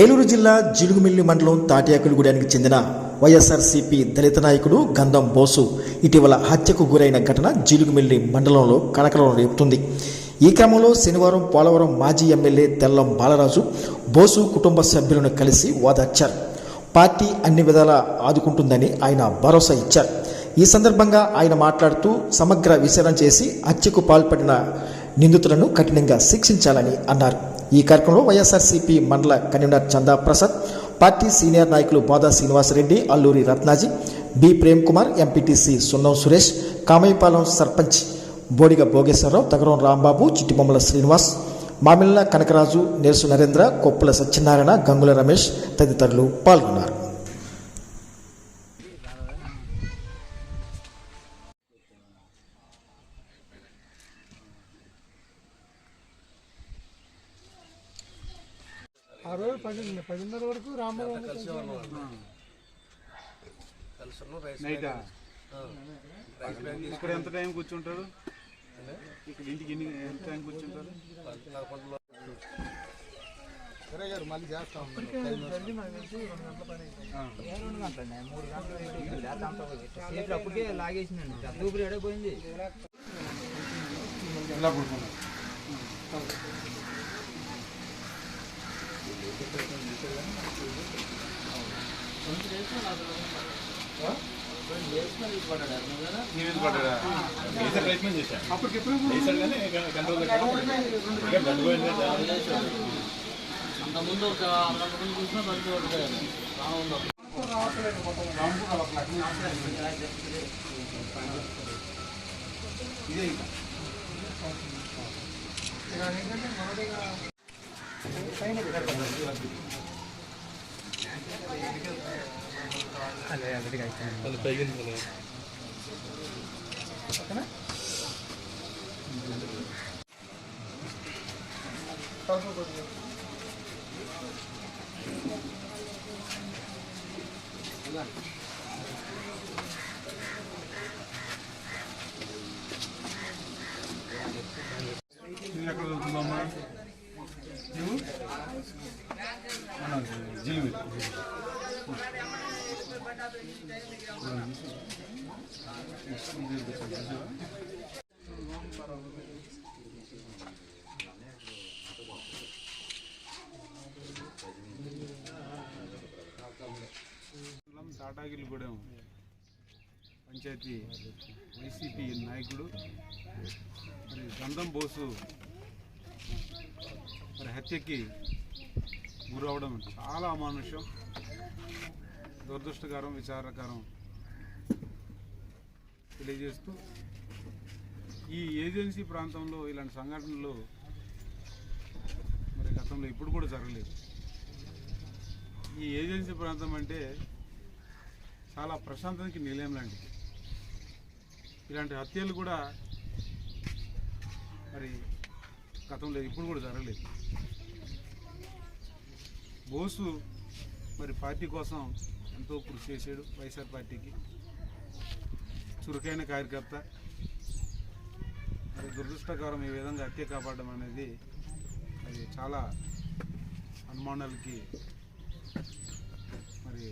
ఏలూరు జిల్లా జిలుగుమిల్లి మండలం తాటియాకులగూడెనికి చెందిన వైఎస్ఆర్సీపీ దళిత నాయకుడు గంధం బోసు ఇటీవల హత్యకు గురైన ఘటన జిలుగుమిల్లి మండలంలో కలకలం రేపుతుంది. ఈ క్రమంలో శనివారం పోలవరం మాజీ ఎమ్మెల్యే తెల్లం బాలరాజు బోసు కుటుంబ సభ్యులను కలిసి ఓదార్చారు పార్టీ అన్ని విధాలా ఆదుకుంటుందని ఆయన భరోసా ఇచ్చారు. ఈ సందర్భంగా ఆయన మాట్లాడుతూ సమగ్ర విచారణ చేసి హత్యకు పాల్పడిన నిందితులను కఠినంగా శిక్షించాలని అన్నారు. ఈ కార్యక్రమంలో వైఎస్ఆర్సీపీ మండల కన్వీనర్ చందా ప్రసాద్ పార్టీ సీనియర్ నాయకులు బోదా శ్రీనివాసరెడ్డి అల్లూరి రత్నాజీ బి ప్రేమ్ కుమార్ ఎంపీటీసీ సున్నం సురేష్ కామయ్యపాలెం సర్పంచ్ బోడిగ భోగేశ్వరరావు తగరం రాంబాబు చిట్టిబొమ్మల శ్రీనివాస్ మామిళ్ళ కనకరాజు నేర్సు నరేంద్ర కొప్పుల సత్యనారాయణ గంగుల రమేష్ తదితరులు పాల్గొన్నారు. ఆ రోజు పది పదిన్నర వరకు రాంబాబు నైటా? ఇక్కడ ఎంత టైం కూర్చుంటారు? ఇక్కడ ఇంటికి ఎన్ని ఎంత టైం కూర్చుంటారు? మళ్ళీ చేస్తాం రెండు మూడు గంటలు చేతులు అప్పటికే లాగేసిందండి ఊపిరి ఎడపోయింది ఇలా పడుకున్నారు నీ మీద పడ్డాడా చేసే ప్రయత్నం చేశాను అప్పటికి ఎప్పుడు చేశాడు కానీ గంట ఇంకా. బ్లడ్ పోయింది ఒక అరగంట ముందు ఇదే ఇంకా ఏంటంటే మొదటిగా నువ్వు తాటాగిరిగూడెం పంచాయతీ వైసీపీ నాయకుడు మరి గంధం బోసు మరి హత్యకి గురవడం చాలా అమానుష్యం. దురదృష్టకరం విచారకరం తెలియజేస్తూ ఈ ఏజెన్సీ ప్రాంతంలో ఇలాంటి సంఘటనలు మరి గతంలో ఇప్పుడు కూడా జరగలేదు. ఈ ఏజెన్సీ ప్రాంతం అంటే చాలా ప్రశాంతానికి నిలయం లాంటిది. ఇలాంటి హత్యలు కూడా మరి గతంలో ఇప్పుడు కూడా జరగలేదు. బోసు మరి పార్టీ కోసం ఎంతో కృషి చేశాడు వైఎస్ఆర్ పార్టీకి. చురుకైన కార్యకర్త. మరి దురదృష్టకరం ఈ విధంగా హత్య కాపాడడం అనేది అది చాలా అనుమానాలకి మరి